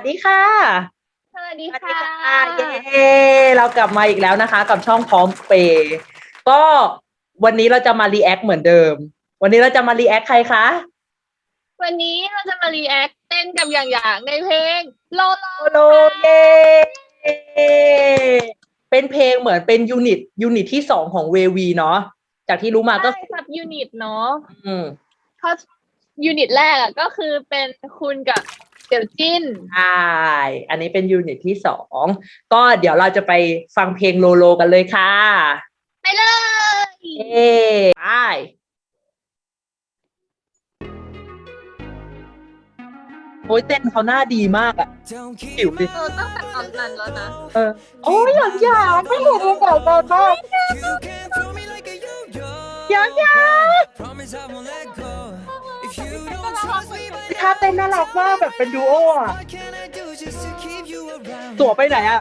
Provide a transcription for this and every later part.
วัสดีค่ะ สวัสดีสวัสดีค่ะค่ะเย้เรากลับมาอีกแล้วนะคะ กับช่องพร้อมเปย์ก็วันนี้เราจะมารีแอคเหมือนเดิม วันนี้เราจะมารีแอคใครคะ วันนี้เราจะมารีแอคเต้นกับอย่างอย่างในเพลงโลโลโลโลเย้เป็นเพลงเหมือนเป็นยูนิตยูนิตที่สองของเววีเนาะจากที่รู้มาก็ใช่ครับยูนิตเนาะอืมเพราะยูนิตแรกอะก็คือเป็นคุณกับ เสี่ยวจิ้นใช่อันนี้เป็นยูนิตที่สองก็เดี๋ยวเราจะไปฟังเพลงโลโลกันเลยค่ะ ไปเลยเย้ไปโอ้ยเต้นเขาหน้าดีมากอะผิวดิเออตั้งแต่ตอนนั้นแล้วนะ เออโอ้ยหยางหยางไม่เห็นเลยแต่ตอนมากหยางหยาง ท่าเต้นน่ารักมากแบบเป็นดูโออะตัวไปไหนอะ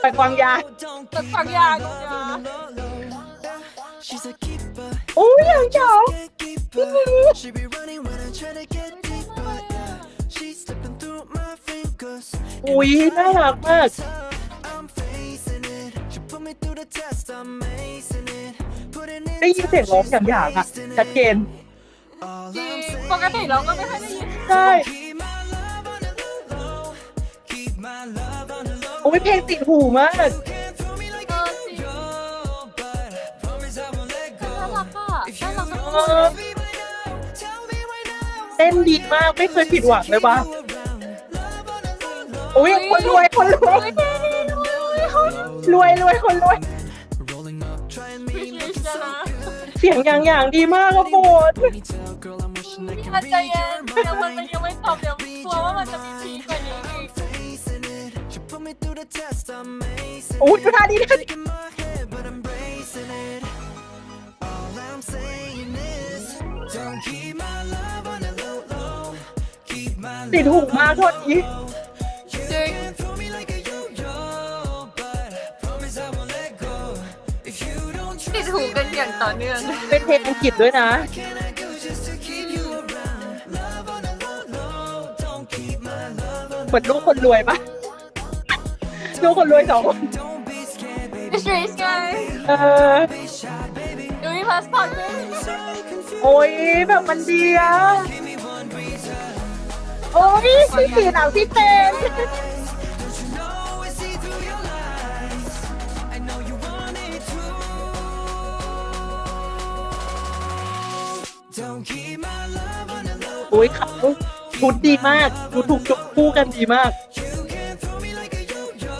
ไปกวางยาตัดฝังยางยาโอ้ยหยางหยาง She be running when I try to get deeper. Yeah. She's slipping through my fingers. อุ้ยน่ารักมาก I'm facing it. She put me through the test. I'm acing it. Putting in ได้ยินเสียงร้องอย่างอย่างอะชัดเจน all จริง I'm saying. ปกติเราก็ไม่ค่อยได้ยินใช่ Keep my love on the low, low. Keep my love on the low. โอ้ยเพลงติดหูมาก Can't throw me like เออจริง yo, but I promise I won't let น่า go. รักอะน่ารักเอมากอ Baby, right now, tell me right now. เต้นดีมากไม่เคยผิดหวังเลยว่ะ You around. Love on the low, low. โอ้ยคนรวยคนรวย รวยรวยคนรวย Rolling up, trying me, พี่ลิ looking ช so นะ good. เสียงอย่างอย่างดีมากครับโบด Ponytail, girl, I'm wishing I พี่ could ฮัน read ใจเย็ your นยังมัน mind. ยังไม่ตอบเดี๋ยวกลัวว่ามันจะมีพีคกว่านี้อีก Facing it, she put me through the test. I'm acing โอ้ยดูท่าดีท่าดี it. In my head, but I'm bracing it. All I'm saying is, don't keep my love on the low, low. Keep my ติดหูมากโทษที You can throw me like a yo-yo, but I promise I won't let go. If you don't ติด trust หู me กันอย่างต่อเนื่อง เป็นเพลงอังกฤษด้วยนะ มือนลูกคนรวยปะลูกคนรวยสองคน Don't be scared, baby. พี่ลิชไงเออ Be shy, baby. ดูพี่พาสปอร์ตด้วย So confused. โอ้ยแบบมันดีอะ Give me one reason. โอ้ยพี่สีหนังพี่เต้น Don't you know I see through your lies? I know you want it too. Don't keep my love on the low. โอ้ยเขา ชุดดีมากดูถูกจุกคู่กันดีมาก You can throw me like a yo-yo.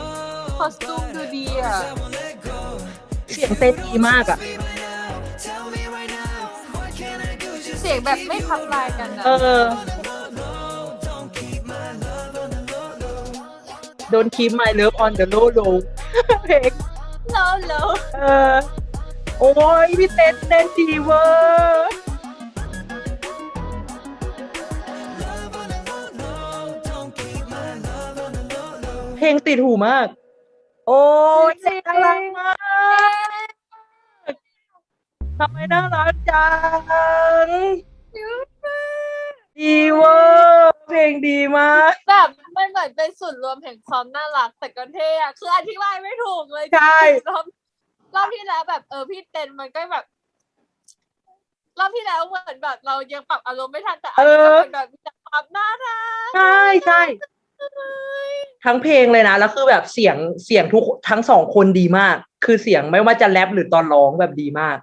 คอสตูมดูดีอะ I won't let go. เสียงเต้นดีมากอะ Be right now. Tell me right now. What can I do just เสียงแบบไม่ทับลายกันนะเออ Don't keep my love on the low, low. โดนคีม my love on the low low เพลงโลโลเออ โอ้ยพี่เต้นเต้นดีเวอร์ ลงติดหูมาก โอ้ยน่ารักมากทำไมน่ารักจังดีเวอร์เพลงดีมากแบบมันเหมือนเป็นส่วนรวมแห่งความน่ารักแต่ก็เท่อะคืออธิบายไม่ถูกเลยใช่ รอบรอบที่แล้วแบบเออพี่เต้นมันก็แบบ รอบที่แล้วเหมือนแบบเรายังปรับอารมณ์ไม่ทันแต่อันนี้ก็เหมือนแบบมีแต่ความน่ารัก ใช่ใช่ ทั้งเพลงเลยนะ แล้วคือแบบเสียงเสียงทุกทั้งสองคนดีมาก คือเสียงไม่ว่าจะแรปหรือตอนร้องแบบดีมาก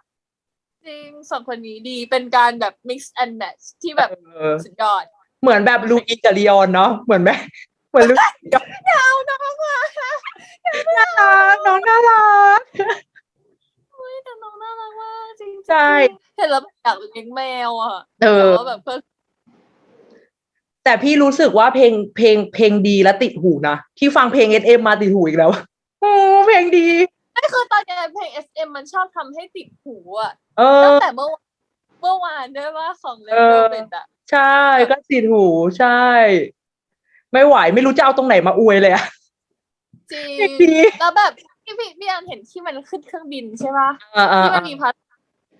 จริงสองคนนี้ดีเป็นการแบบ mix and match ที่แบบเออ สุดยอดเหมือนแบบลูอีกับลีออนเนาะเหมือนไหมเหมือนลูอีกับเอาน้องมาน่ารักน้องน่ารักเฮ้ยแต่น้องน่ารักมากจริงๆใช่ เห็นแล้วแบบอยากเลี้ยงแมวอะเออ แต่ว่าแบบเพื่อ แต่พี่รู้สึกว่าเพลงเพลงเพลงดีและติดหูนะที่ฟังเพลงเอสเอ็มมาติดหูอีกแล้วโอ้เพลงดีไม่คือตอนนี้เพลง SM มันชอบทำให้ติดหูอะเอตั้องแต่เมื่อวานเมื่อวานด้วยว่าของเลเออเวลเบดอะใช่ก็ติดหูใช่ ไม่ไหวไม่รู้จะเอาตรงไหนมาอวยเลยอะจริงเพลงดีแล้วแบบพี่พี่พี่อันเห็นที่มันขึ้นเครื่องบินใช่ปะอ่าอ่าที่มัอ่านมีพาร์ท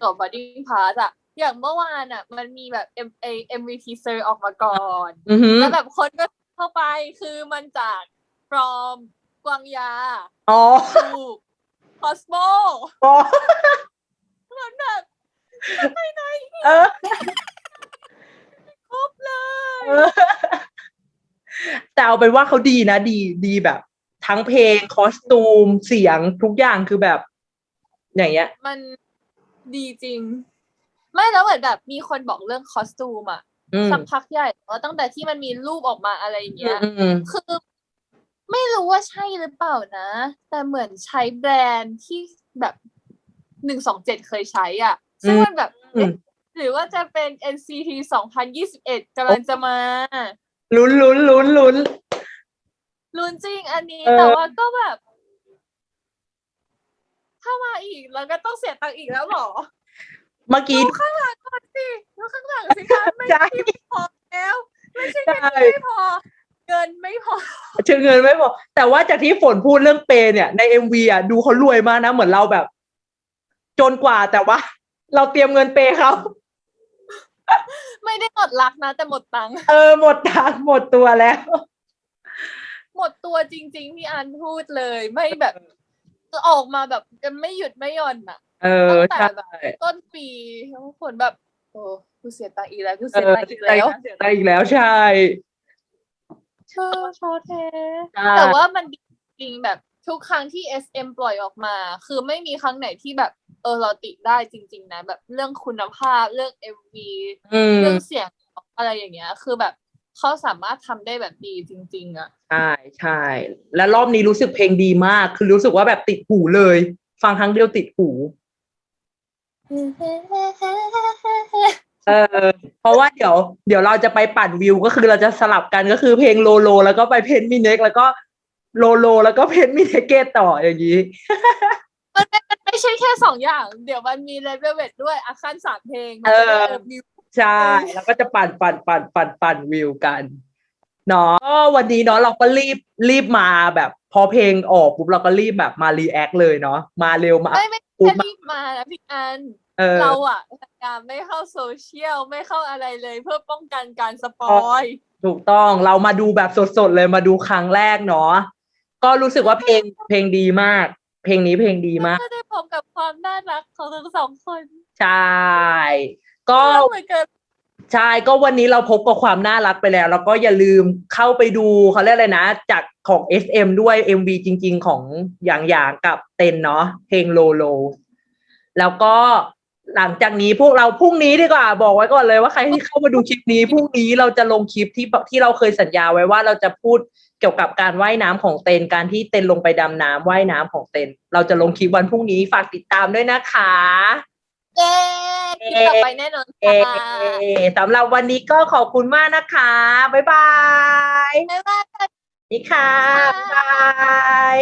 กับบอดี้พาร์ทอะ อย่างเมื่อวานอะ มันมีแบบ M A M V T เซอร์ออกมาก่อนอือหือแล้วแบบคนก็ชเข้าไปคือมันจาก from กวางยาอ๋อ to Cosmo อ๋อมันแบบเออครบเลยเออแต่เอาเป็นว่าเขาดีนะ ดีดีแบบ ทั้งเพลงคอสตูมเสียงทุกอย่างคือแบบ อย่างเงี้ย มันดีจริง ไม่แล้วเหมือนแบบมีคนบอกเรื่องคอสตูมอะอืมสักพักใหญ่แล้วตั้งแต่ที่มันมีรูปออกมาอะไรอย่างเงี้ยอืมคือ ไม่รู้ว่าใช่หรือเปล่านะ แต่เหมือนใช้แบรนด์ที่แบบหนึ่งสองเจ็ดเคยใช้อะ ซึ่งมันแบบอืมหรือว่าจะเป็น NCT สองพันยี่สิบเอ็ดกำลังจะมา ลุ้นลุ้นลุ้นลุ้นลุ้นจริงอันนี้เออแต่ว่าก็แบบ ถ้ามาอีกแล้วก็ต้องเสียตังค์อีกแล้วเหรอ เมื่อกี้ ดูข้างหลังก่อนสิดูข้างหลังสิคะไม่ใช่ ไม่พอแล้วไม่ใช่ใช่แค่ไม่พอ เงินไม่พอเชิงเงินไม่พอแต่ว่าจากที่ฝนพูดเรื่องเปย์เนี่ยในเอ็มวีอะดูเขารวยมากนะเหมือนเราแบบ จนกว่าแต่ว่า เราเตรียมเงินเปย์เขาไม่ได้หมดรักนะ แต่หมดตังค์เออหมดทางหมดตัวแล้ว หมดตัวจริง ๆ พี่อันพูดเลย ไม่แบบออกมาแบบไม่หยุดไม่หย่อนอะ เออตั้งแต่ใช่แบบต้นปีแล้วผลแบบ โอ้กูเสียตังค์อีกแล้วกูเอเสียอตังค์เสีอียกใจแล้วเสียใจอีกแล้วใช่เออท้อแท้ ใช่ แต่ว่ามันดีจริงแบบทุกครั้งที่ SM ปล่อยออกมา คือไม่มีครั้งไหนที่แบบ เออเราติได้จริง ๆ นะ แบบเรื่องคุณภาพเรื่อง MV อืมเรื่องเสียงอะไรอย่างเงี้ย คือแบบเขาสามารถทำได้แบบดีจริง ๆ อะ ใช่ใช่ และรอบนี้รู้สึกเพลงดีมาก คือรู้สึกว่าแบบติดหูเลย ฟังครั้งเดียวติดหู เออ เพราะว่าเดี๋ยว เดี๋ยวเราจะไปปั่นวิวก็คือเราจะสลับกันก็คือเพลงโลโล แล้วก็ไปเพนมิเน็กแล้วก็โลโล แล้วก็เพนมิเนเกตต่ออย่างนี้มันไม่มันไม่ใช่แค่สองอย่าง เดี๋ยวมันมีเลเวลเวทด้วยอาคันสามเพลงเออมันจะได้วิวใช่แล้วก็จะปั่นปั่นปั่นปั่นปั่นวิวกัน เนาะก็วันนี้เนาะเราก็รีบรีบมาแบบ พอเพลงออกปุ๊บเราก็รีบแบบมารีแอคเลยเนาะมาเร็วมาไม่ไม่ปุ๊แค่บมารีบมานะพี่อันเออเราอะพยายามไม่เข้าโซเชียลไม่เข้าอะไรเลยเพื่อป้องกันการสปอยถูกต้องเรามาดูแบบสดๆเลยมาดูครั้งแรกเนาะก็รู้สึกว่าเพลงเพลงดีมาก เพลงนี้เพลงดีมากก็ได้พบกับความน่ารักของทั้งสองคน ใช่ ก็น่ารักเหมือนเกิน ใช่ก็วันนี้เราพบกับความน่ารักไปแล้ว แล้วก็อย่าลืมเข้าไปดูเขาเรียกอะไรนะ จากของ SM ด้วย MV จริง ๆ ของอย่างอย่างกับเต็นเนาะเพลงโลโล แล้วก็หลังจากนี้พวกเราพรุ่งนี้ดีกว่า บอกไว้ก่อนเลยว่าใครที่เข้ามาดูคลิปนี้พรุ่งนี้เราจะลงคลิปที่ที่เราเคยสัญญาไว้ว่าเราจะพูดเกี่ยวกับการว่ายน้ำของเต็นการที่เต็นลงไปดำน้ำว่ายน้ำของเต็นเราจะลงคลิปวันพรุ่งนี้ฝากติดตามด้วยนะคะ เย้ คลิปต่อไปแน่นอนเอค่ะสำหรับวันนี้ก็ขอบคุณมากนะคะ บ๊ายบายบ๊ายบายนี่ค่ะ บ๊ายบาย